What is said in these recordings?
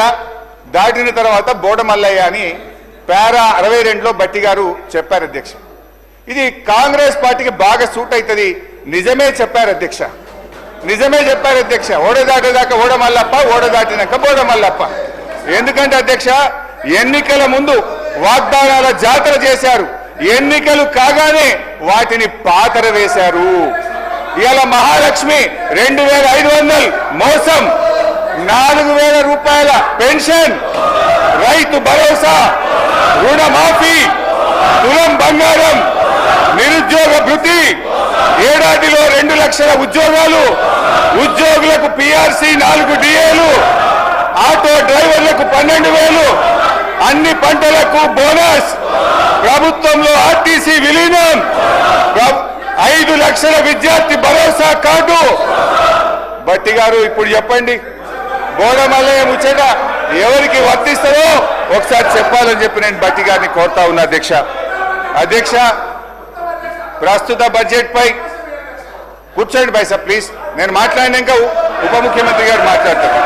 మల్లయ్య దాటిన తర్వాత బోడ మల్లయ్య అని పేరా అరవై రెండులో బట్టి గారు చెప్పారు అధ్యక్ష. ఇది కాంగ్రెస్ పార్టీకి బాగా సూట్ అవుతుంది నిజమే చెప్పారు అధ్యక్ష. నిజమే చెప్పారు అధ్యక్ష. ఓడ దాటేదాకా ఓడ మల్లప్ప ఓడ దాటినాక బోడ మల్లప్ప. ఎందుకంటే అధ్యక్ష ఎన్నికల ముందు వాగ్దానాల జాతర చేశారు. ఎన్నికలు కాగానే వాటిని పాతర వేశారు. ఇవాళ మహాలక్ష్మి రెండు వేల ఐదు వందలు మోసం నాలుగు వేల రూపాయల పెన్షన్ రైతు భరోసా రుణమాఫీ తులం బంగారం నిరుద్యోగ భృతి ఏడాదిలో రెండు లక్షల ఉద్యోగాలు ఉద్యోగులకు పిఆర్సీ నాలుగు డిఏలు ఆటో డ్రైవర్లకు పన్నెండు వేలు అన్ని పంటలకు బోనస్ ప్రభుత్వంలో ఆర్టీసీ విలీనం ఐదు లక్షల విద్యార్థి భరోసా కార్డు. బట్టి గారు ఇప్పుడు చెప్పండి. గోడమల్లయ్య ముచ్చట ఎవరికి వర్తిస్తుందో ఒకసారి చెప్పాలని చెప్పి నేను బట్టి గారిని కోరుతా ఉన్నా అధ్యక్ష. అధ్యక్ష ప్రస్తుత బడ్జెట్ పై కూర్చోండి బైసా ప్లీజ్ నేను మాట్లాడినాక ఉప ముఖ్యమంత్రి గారు మాట్లాడతారు.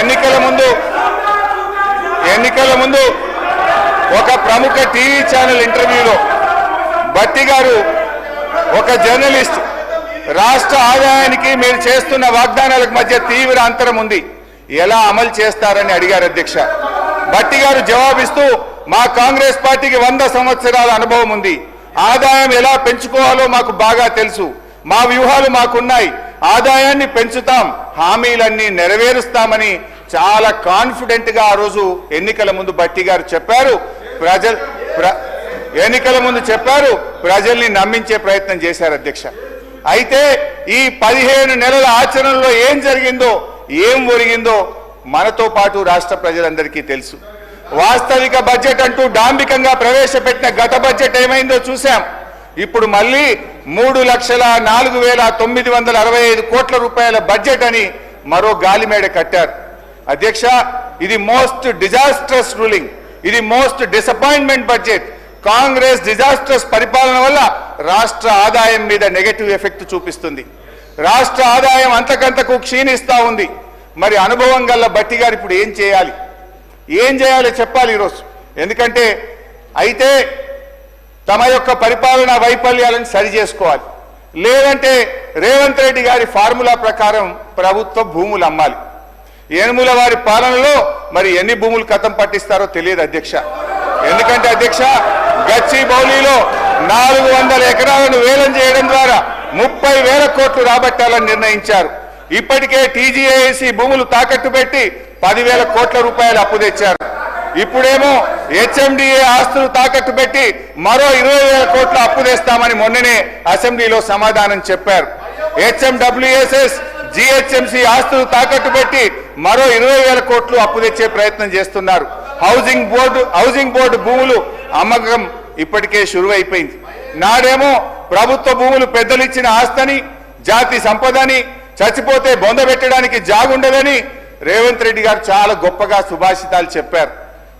ఎన్నికల ముందు ఎన్నికల ముందు ఒక ప్రముఖ టీవీ ఛానల్ ఇంటర్వ్యూలో బట్టి గారు ఒక జర్నలిస్ట్ రాష్ట్ర ఆదాయానికి మీరు చేస్తున్న వాగ్దానాలకు మధ్య తీవ్ర అంతరం ఉంది. ఎలా అమలు చేస్తారని అడిగారు అధ్యక్ష. భట్టి గారు జవాబిస్తూ మా కాంగ్రెస్ పార్టీకి వంద సంవత్సరాల అనుభవం ఉంది. ఆదాయం ఎలా పెంచుకోవాలో మాకు బాగా తెలుసు. మా వ్యూహాలు మాకున్నాయి. ఆదాయాన్ని పెంచుతాం. హామీలన్నీ నెరవేరుస్తామని చాలా కాన్ఫిడెంట్గా ఆ రోజు ఎన్నికల ముందు భట్టి గారు చెప్పారు. ప్రజల ఎన్నికల ముందు చెప్పారు. ప్రజల్ని నమ్మించే ప్రయత్నం చేశారు అధ్యక్ష. అయితే ఈ పదిహేను నెలల ఆచరణలో ఏం జరిగిందో ఏం ఒరిగిందో మనతో పాటు రాష్ట్ర ప్రజలందరికీ తెలుసు. వాస్తవిక బడ్జెట్ అంటూ డాంబికంగా ప్రవేశపెట్టిన గత బడ్జెట్ ఏమైందో చూశాం. ఇప్పుడు మళ్ళీ మూడు లక్షల నాలుగు వేల తొమ్మిది వందల అరవై ఐదు కోట్ల రూపాయల బడ్జెట్ అని మరో గాలిమేడ కట్టారు. అధ్యక్ష ఇది మోస్ట్ డిజాస్ట్రస్ రూలింగ్. ఇది most disappointment budget. Congress disasters పరిపాలన వల్ల రాష్ట్ర ఆదాయం మీద నెగటివ్ ఎఫెక్ట్ చూపిస్తుంది. రాష్ట్ర ఆదాయం అంతకంతకు క్షీణిస్తూ ఉంది. మరి అనుభవం గల్ల బట్టి గారు ఇప్పుడు ఏం చేయాలి? ఏం చేయాలో చెప్పాలి ఈరోజు. ఎందుకంటే అయితే తమ యొక్క పరిపాలన వైఫల్యాలను సరి చేసుకోవాలి. లేదంటే రేవంత్ రెడ్డి గారి ఫార్ములా ప్రకారం ప్రభుత్వ భూములు అమ్మాలి. ఏనుముల వారి పాలనలో మరి ఎన్ని భూములు కథం పట్టిస్తారో తెలియదు అధ్యక్ష. ఎందుకంటే అధ్యక్ష గచ్చి బౌలిలో నాలుగు వందల ఎకరాలను వేలం చేయడం ద్వారా ముప్పై వేల కోట్లు రాబట్టాలని నిర్ణయించారు. ఇప్పటికే టీజీఏసీ భూములు తాకట్టు పెట్టి పదివేల కోట్ల రూపాయలు అప్పు తెచ్చారు. ఇప్పుడేమో హెచ్ఎండిఏ ఆస్తులు తాకట్టు పెట్టి మరో ఇరవై వేల కోట్ల అప్పు తెస్తామని మొన్ననే అసెంబ్లీలో సమాధానం చెప్పారు. హెచ్ఎండబ్ల్యూఎస్ఎస్ జిహెచ్ఎంసీ ఆస్తులు తాకట్టు పెట్టి మరో ఇరవై వేల కోట్లు అప్పు తెచ్చే ప్రయత్నం చేస్తున్నారు. హౌసింగ్ బోర్డు హౌసింగ్ బోర్డు భూములు అమ్మకం ఇప్పటికే అయిపోయింది నాడేమో ప్రభుత్వ భూములు పెద్దలు ఇచ్చిన ఆస్తని జాతి సంపదని చచ్చిపోతే బొంద పెట్టడానికి జాగుండదని రేవంత్ రెడ్డి గారు చాలా గొప్పగా సుభాషితాలు చెప్పారు.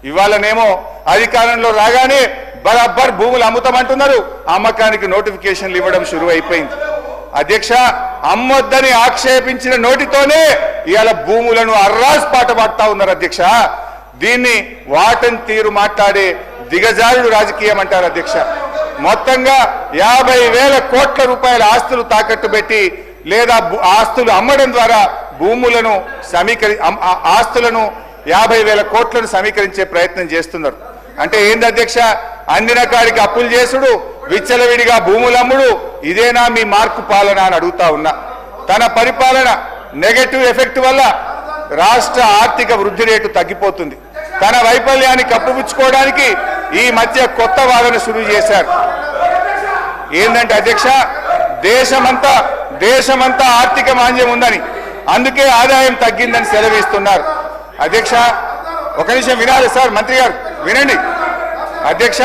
ఇవాళనేమో అధికారంలో రాగానే బరాబర్ భూములు అమ్ముతామంటున్నారు. అమ్మకానికి నోటిఫికేషన్లు ఇవ్వడం షురు అయిపోయింది అధ్యక్ష అమ్మొద్దని ఆక్షేపించిన నోటితోనే ఇవాళ భూములను అర్రాస్ పాట పాడుతా ఉన్నారు అధ్యక్ష. దీన్ని వాటన్ తీరు మాట్లాడే దిగజారుడు రాజకీయం అంటారు అధ్యక్ష. మొత్తంగా యాభై వేల కోట్ల రూపాయల ఆస్తులు తాకట్టు పెట్టి లేదా భూ- ఆస్తులు అమ్మడం ద్వారా భూములను సమీకరి ఆస్తులను యాభై వేల కోట్లను సమీకరించే ప్రయత్నం చేస్తున్నారు. అంటే ఏంది అధ్యక్ష? అందిన కాడికి అప్పులు చేసుడు విచ్చలవిడిగా భూములమ్ముడు ఇదేనా మీ మార్కు పాలన అని అడుగుతా ఉన్నా. తన పరిపాలన నెగటివ్ ఎఫెక్ట్ వల్ల రాష్ట్ర ఆర్థిక వృద్ధి రేటు తగ్గిపోతుంది. తన వైఫల్యాన్ని కప్పుపుచ్చుకోవడానికి ఈ మధ్య కొత్త వాదన శురు చేశారు. ఏంటంటే అధ్యక్ష దేశమంతా దేశమంతా ఆర్థిక మాంద్యం ఉందని అందుకే ఆదాయం తగ్గిందని సెలవిస్తున్నారు. అధ్యక్ష ఒక నిమిషం వినాలి సార్ మంత్రి గారు వినండి. అధ్యక్ష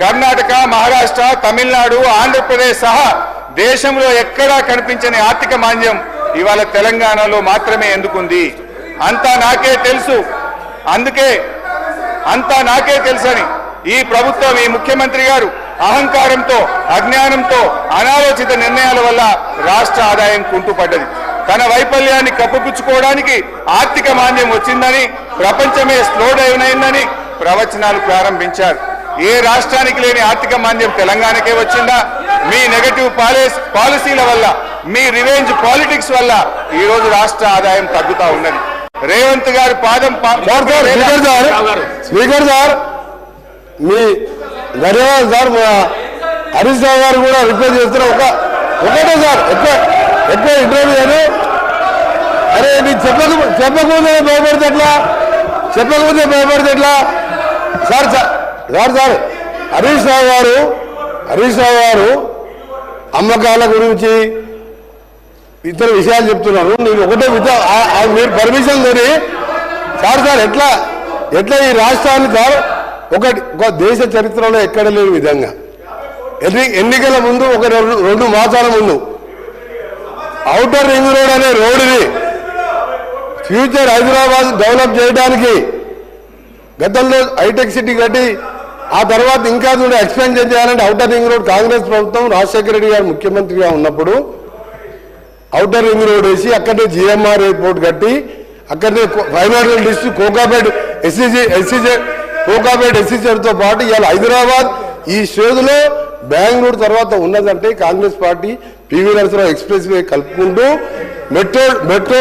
కర్ణాటక మహారాష్ట్ర తమిళనాడు ఆంధ్రప్రదేశ్ సహా దేశంలో ఎక్కడా కనిపించని ఆర్థిక మాంద్యం ఇవాళ తెలంగాణలో మాత్రమే ఎందుకుంది? అంతా నాకే తెలుసు. అందుకే అంతా నాకే తెలుసని ఈ ప్రభుత్వం ఈ ముఖ్యమంత్రి గారు అహంకారంతో అజ్ఞానంతో అనాలోచిత నిర్ణయాల వల్ల రాష్ట్ర ఆదాయం కుంటుపడ్డది. తన వైఫల్యాన్ని కప్పుపుచ్చుకోవడానికి ఆర్థిక మాంద్యం వచ్చిందని ప్రపంచమే స్లో డౌన్ అయిందని ప్రవచనాలు ప్రారంభించారు. ఏ రాష్ట్రానికి లేని ఆర్థిక మాంద్యం తెలంగాణకే వచ్చిందా? మీ నెగటివ్ పాలసీల వల్ల మీ రివెంజ్ పాలిటిక్స్ వల్ల ఈ రోజు రాష్ట్ర ఆదాయం తగ్గుతా ఉన్నది. రేవంత్ గారి పాదం స్పీకర్ స్పీకర్ సార్. మీ ధన్యవాదాలు సార్ మా హరీష్ రావు గారు కూడా రిక్వెస్ట్ చేస్తున్నారు. ఒక ఒకటే సార్ ఎక్కువ ఎక్కువ ఇంటర్వ్యూ అని అరే నీకు చెప్పక చెప్పకపోతే భయపడితే ఎట్లా? చెప్పకపోతే భయపడితే ఎట్లా? Sir sir sir Harish Rao గారు హరీష్ రావు గారు అమ్మకాల గురించి ఇతర విషయాలు చెప్తున్నారు. నేను ఒకటే ఆ- మీరు పర్మిషన్ కొని సార్ సార్ ఎట్లా ఎట్లా ఈ రాష్ట్రాన్ని సార్ ఒకటి ఒక దేశ చరిత్రలో ఎక్కడ లేని విధంగా. ఎన్ని ఎన్నికల ముందు ఒక రెండు రెండు మాసాల ముందు. అవుటర్ రింగ్ రోడ్ అనే రోడ్డుని ఫ్యూచర్ హైదరాబాద్ డెవలప్ చేయడానికి గతంలో హైటెక్ సిటీ కట్టి ఆ తర్వాత ఇంకా కూడా ఎక్స్పెన్షన్ చేయాలంటే అవుటర్ రింగ్ రోడ్ కాంగ్రెస్ ప్రభుత్వం రాజశేఖర రెడ్డి గారు ముఖ్యమంత్రిగా ఉన్నప్పుడు అవుటర్ రింగ్ రోడ్ వేసి అక్కడే జిఎంఆర్ ఎయిర్పోర్ట్ కట్టి అక్కడనే financial district Kokapet SCG SCJ Kokapet ఎస్సీజీతో పాటు ఇవాళ హైదరాబాద్ ఈ స్టేజ్లో బెంగళూరు తర్వాత ఉన్నదంటే Congress party PV Narasarao expressway కలుపుకుంటూ metro metro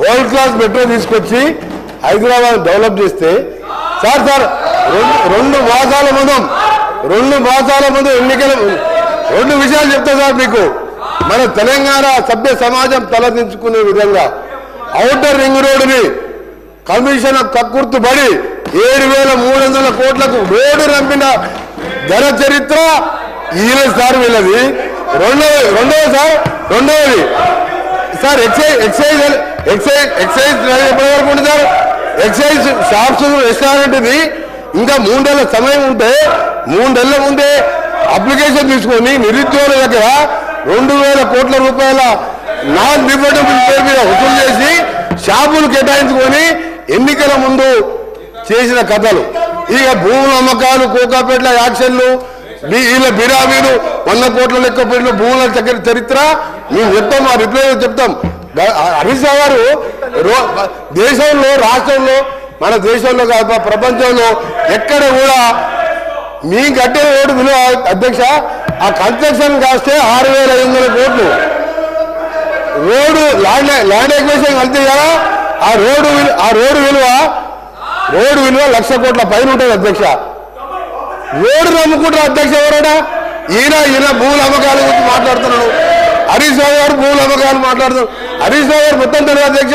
world class metro తీసుకొచ్చి హైదరాబాద్ డెవలప్ చేస్తే సార్ సార్ రెండు రెండు మాసాల ముందు రెండు మాసాల ముందు ఎన్నికల రెండు విషయాలు చెప్తా సార్ మీకు. మన తెలంగాణ సభ్య సమాజం తలదించుకునే విధంగా ఔటర్ రింగ్ రోడ్డుని కమిషన్ కక్కుర్తు ఏడు వేల మూడు వందల కోట్లకు రోడ్డు రంపిన ధర చరిత్ర ఈయన సార్ వీళ్ళది. రెండవ రెండవ సార్ రెండవది sir excise excise excise excise ఎప్పటి వరకు ఉంది సార్? ఎక్సైజ్ షాప్స్ రెస్టారెంట్ ఇది. ఇంకా మూడేళ్ళ సమయం ఉంటే మూడేళ్ళ ముందే అప్లికేషన్ తీసుకొని నిరుద్యోగుల దగ్గర రెండు వేల కోట్ల రూపాయల నాన్ రిఫండబుల్ పేరు మీద వసూలు చేసి షాపులు కేటాయించుకొని ఎన్నికల ముందు చేసిన కథలు. ఇక భూముల అమ్మకాలు కోకాపేట్ల యాక్షన్లు వీళ్ళ బిరామీలు వంద కోట్ల లెక్క పెట్టిన భూముల దగ్గర చరిత్ర మేము చెప్తాం ఆ రిప్లై చెప్తాం. అమిత్ షా గారు రో- దేశంలో రాష్ట్రంలో మన దేశంలో కాదు ప్రపంచంలో ఎక్కడ కూడా మీ కట్టిన ఓటు విలువ అధ్యక్ష ఆ కన్స్ట్రక్షన్ కాస్తే ఆరు వేల ఐదు వందల కోట్లు. రోడ్డు ల్యాండ్ ల్యాండ్ ఎక్వేషన్ కలితే కదా ఆ రోడ్డు ఆ రోడ్డు విలువ రోడ్డు విలువ లక్ష కోట్ల పైన ఉంటుంది అధ్యక్ష. రోడ్డు నమ్ముకుంటారు అధ్యక్ష ఎవరైనా? ఈయన ఈయన భూముల అమ్మకాల గురించి మాట్లాడుతున్నాడు. హరీష్ రావు గారు భూముల అమ్మకాలు మాట్లాడుతారు హరీష్ రావు గారు మొత్తం తెలియదు అధ్యక్ష.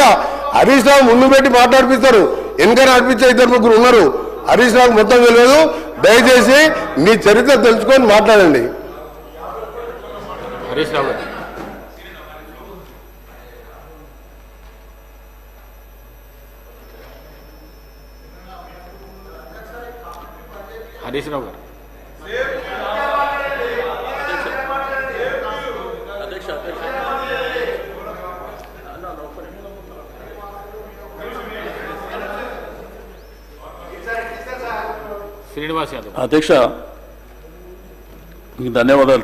హరీష్ రావు ముందు పెట్టి మాట్లాడిపిస్తారు. వెనుక నడిపించే ఇద్దరు ముగ్గురు ఉన్నారు. హరీష్ రావు మొత్తం తెలియదు. దయచేసి మీ చరిత్ర తెలుసుకొని మాట్లాడండి. హరీష్ రావు గారు. హరీష్ రావు గారు శ్రీనివాస్ యాదవ్. అధ్యక్ష మీకు ధన్యవాదాలు.